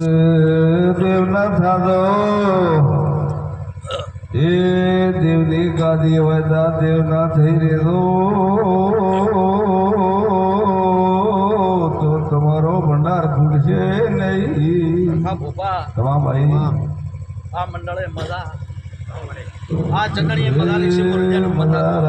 દેવના થાદો એ દેવની ગાદી હોય દેવના થઈ રેલો તો તમારો ભંડાર ખૂટશે નહીં. ભાઈ આ મંડળે મજા. આ ચટણીએ મજા લીધી મુરજાનું મજા.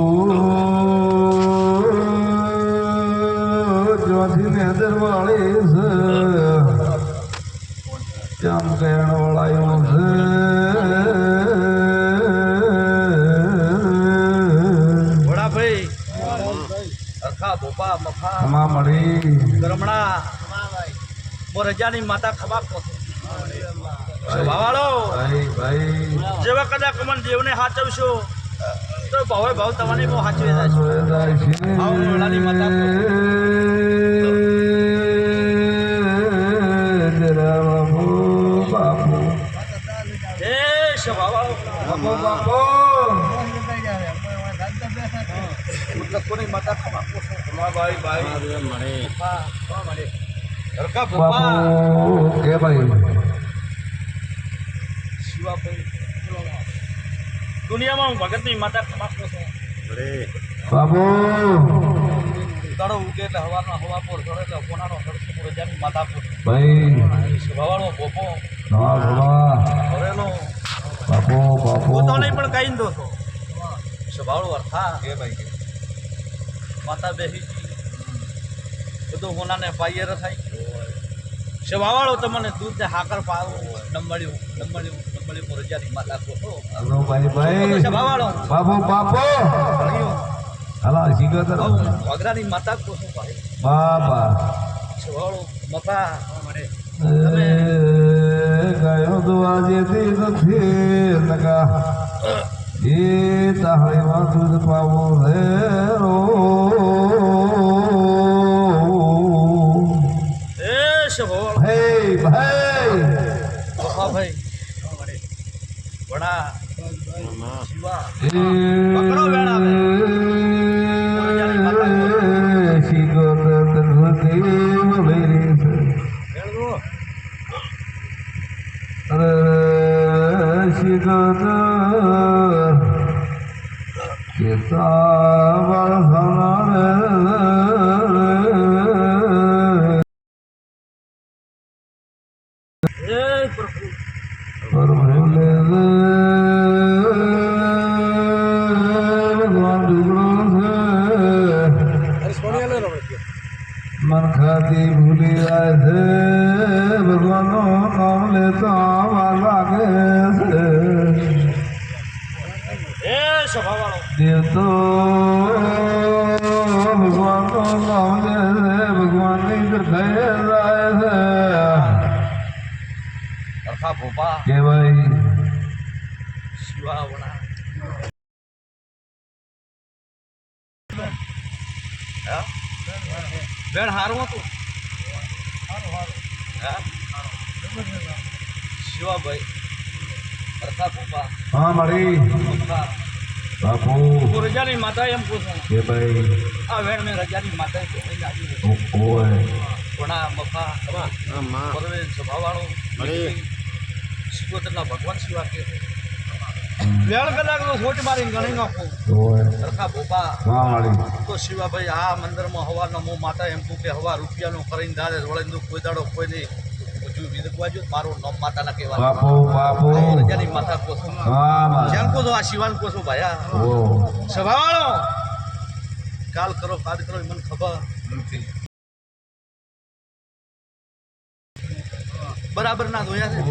આમાં મળી. ગરમણા. મોરજાની માતા ખબા કોતો ભાઈ ભાઈ. જેવા કદાચ અમન દેવને હાચવશો તો ભાવે ભાવ તમારી મો હાચવી જાય ભાવ આવો માતા જરા બાપુ. બાપુ. બાપુ બાપુ લખોની માતા ખબા કોતો ભાઈ. ભાઈ ભોપા ભોપા મળે અરખા ભોપા કે ભાઈ. શિવાભાઈ દુનિયામાં હું ભગતની માતા ખબા કોતો બાબુ તળો ઉગે એટલે હવાનો હવા પર ચડે એટલે કોનાનો હડસો મોરજાની માતા કોતો ભાઈ. સ્વભાવાળો ભોપો. ના બોલા ભરેલો બાપો બાપો. પોતાને પણ કઈ દો તો સ્વભાવ અર્થા કે ભાઈ. માતા બેહી બધું હોનાને પાયર થાય. સ્વભાવવાળો તમને દૂધ ને હાકર પાવો ડમળ્યું ડમળ્યું ડમળ્યું મોરજાની માતા કોઠો હલો ભાઈ ભાઈ બાપો બાપુ. બાપુ હલા તો વગરાની માતા કોઠો ભાઈ? બાપા સ્વભાવળો મફા મળે ગયો તો આજે થી નથી નકા એ તારે દૂધ પાવો રે રો એ સ્વભાવવાળો હે ભાઈ મફા ભાઈ. વડા. શિવા પકડો વેળાવે. મન ખાતી ભૂલી જાય છે ભગવાનનો નામ લેતા આવા લાગે છે એ સ્વભાવવાળો દેવ તો ભગવાનનો નામ લે છે, ભગવાનની દરખાએ જાય છે. અરખા ભોપા કે ભાઈ બેન હારું હતું? શિવાભાઈ પ્રથા ભોપા હા મારી. બાપુ. રજાની માતા એમ પૂછું. કે ભાઈ. આ વેણ મેં રજાની માતા ઓય. કોણા મફા પરવેન સ્વભાવવાળો શિકોતરના ભગવાન શિવા કે વેળ કલાકનો મારીને ગણી નાખું. અરખા ભોપા. તો શિવાભાઈ આ મંદિરમાં હવાનો હું માતા એમ કહું કે હવા રૂપિયાનું કરીને કોઈ દાડો કોઈ નહીં. મારું નામ માતાના બાપુ રજાની માતા કોસો જેમ છો આ શિવાન કોસો ભાયા સ્વભાવવાળો કાલ કરો કાદ કરો મને ખબર. નથી. બરાબર ના ધોયા છે.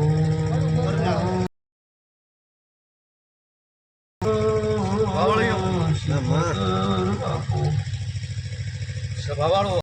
સ્વભાવવાળો